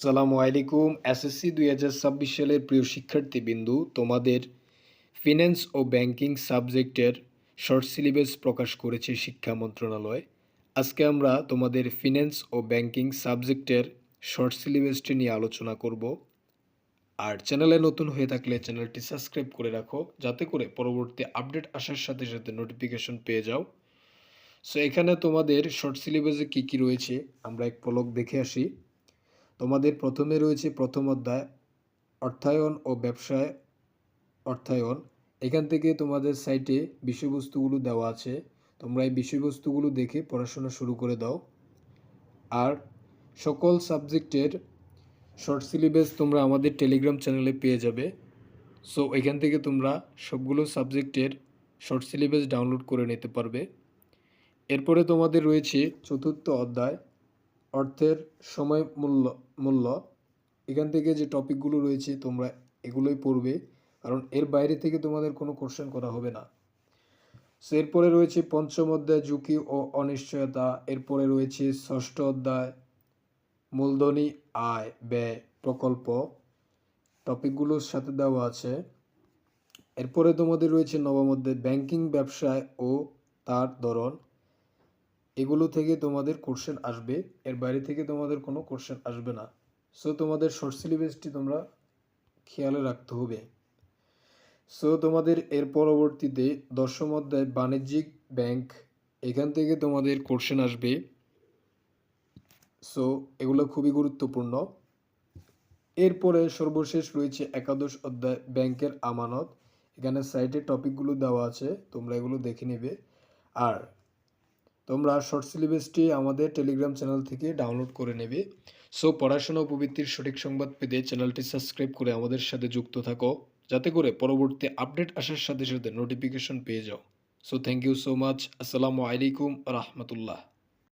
আসসালামু আলাইকুম। এসএসসি দুই হাজার ছাব্বিশ সালের প্রিয় শিক্ষার্থীবৃন্দু, তোমাদের ফিন্যান্স ও ব্যাংকিং সাবজেক্টের শর্ট সিলেবাস প্রকাশ করেছে শিক্ষা মন্ত্রণালয়। আজকে আমরা তোমাদের ফিন্যান্স ও ব্যাংকিং সাবজেক্টের শর্ট সিলেবাসটি নিয়ে আলোচনা করব। আর চ্যানেলে নতুন হয়ে থাকলে চ্যানেলটি সাবস্ক্রাইব করে রাখো, যাতে করে পরবর্তী আপডেট আসার সাথে সাথে নোটিফিকেশন পেয়ে যাও। সো এখানে তোমাদের শর্ট সিলেবাসে কী কী রয়েছে, আমরা এক পলক দেখে আসি। তোমাদের প্রথমে রয়েছে প্রথম অধ্যায়, অর্থায়ন ও ব্যবসায় অর্থায়ন। এখান থেকে তোমাদের সাইটে বিষয়বস্তুগুলো দেওয়া আছে। তোমরা এই বিষয়বস্তুগুলো দেখে পড়াশোনা শুরু করে দাও। আর সকল সাবজেক্টের শর্ট সিলেবাস তোমরা আমাদের টেলিগ্রাম চ্যানেলে পেয়ে যাবে। সো এখান থেকে তোমরা সবগুলো সাবজেক্টের শর্ট সিলেবাস ডাউনলোড করে নিতে পারবে। এরপরে তোমাদের রয়েছে চতুর্থ অধ্যায় অর্থের সময় মূল্য মূল্য। এখান থেকে যে টপিকগুলো রয়েছে, তোমরা এগুলোই পড়বে, কারণ এর বাইরে থেকে তোমাদের কোনো কোশ্চেন করা হবে না। সো এরপরে রয়েছে পঞ্চম অধ্যায়, ঝুঁকি ও অনিশ্চয়তা। এরপরে রয়েছে ষষ্ঠ অধ্যায়, মূলধনী আয় ব্যয় প্রকল্প। টপিকগুলোর সাথে দেওয়া আছে। এরপরে তোমাদের রয়েছে নবম অধ্যায়, ব্যাংকিং, ব্যবসায় ও তার ধরন। এগুলো থেকে তোমাদের কোশ্চেন আসবে। এর বাইরে থেকে তোমাদের কোনো কোশ্চেন আসবে না। সো তোমাদের শর্ট সিলেবাসটি তোমরা খেয়ালে রাখতে হবে। সো তোমাদের এর পরবর্তীতে দশম অধ্যায় বাণিজ্যিক ব্যাংক, এখান থেকে তোমাদের কোশ্চেন আসবে। সো এগুলো খুবই গুরুত্বপূর্ণ। এরপরে সর্বশেষ রয়েছে একাদশ অধ্যায় ব্যাংকের আমানত। এখানে সাইটে টপিকগুলো দেওয়া আছে, তোমরা এগুলো দেখে নেবে। আর তোমরা শর্ট সিলেবাসটি আমাদের টেলিগ্রাম চ্যানেল থেকে ডাউনলোড করে নেবে। সো পড়াশোনা প্রবৃত্তির সঠিক সংবাদ পেতে চ্যানেলটি সাবস্ক্রাইব করে আমাদের সাথে যুক্ত থাকো। যাতে করে পরবর্তী আপডেট আসার সাথে সাথে নোটিফিকেশন পেয়ে যাও। So thank you so much আসসালামু আলাইকুম রহমতুল্লাহ